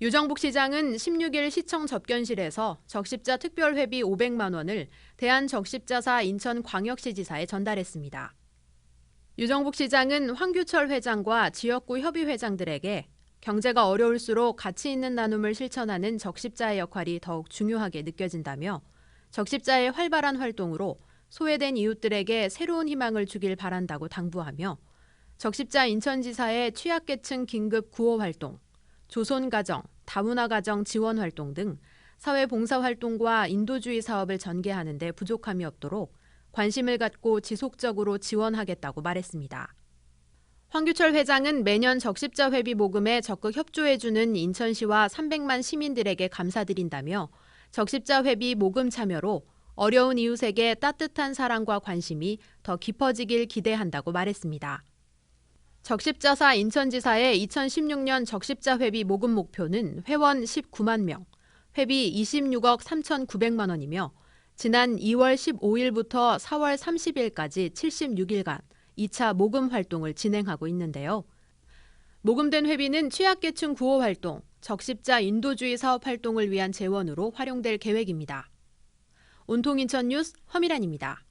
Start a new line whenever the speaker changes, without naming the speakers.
유정북 시장은 16일 시청 접견실에서 적십자 특별회비 500만 원을 대한적십자사 인천광역시지사에 전달했습니다. 유정북 시장은 황규철 회장과 지역구 협의회장들에게 경제가 어려울수록 가치 있는 나눔을 실천하는 적십자의 역할이 더욱 중요하게 느껴진다며 적십자의 활발한 활동으로 소외된 이웃들에게 새로운 희망을 주길 바란다고 당부하며 적십자 인천지사의 취약계층 긴급 구호 활동, 조손가정, 다문화가정 지원 활동 등 사회봉사 활동과 인도주의 사업을 전개하는 데 부족함이 없도록 관심을 갖고 지속적으로 지원하겠다고 말했습니다. 황규철 회장은 매년 적십자 회비 모금에 적극 협조해주는 인천시와 300만 시민들에게 감사드린다며 적십자 회비 모금 참여로 어려운 이웃에게 따뜻한 사랑과 관심이 더 깊어지길 기대한다고 말했습니다. 적십자사 인천지사의 2016년 적십자 회비 모금 목표는 회원 19만 명, 회비 26억 3,900만 원이며 지난 2월 15일부터 4월 30일까지 76일간 2차 모금 활동을 진행하고 있는데요. 모금된 회비는 취약계층 구호 활동, 적십자 인도주의 사업 활동을 위한 재원으로 활용될 계획입니다. 온통 인천 뉴스 허미란입니다.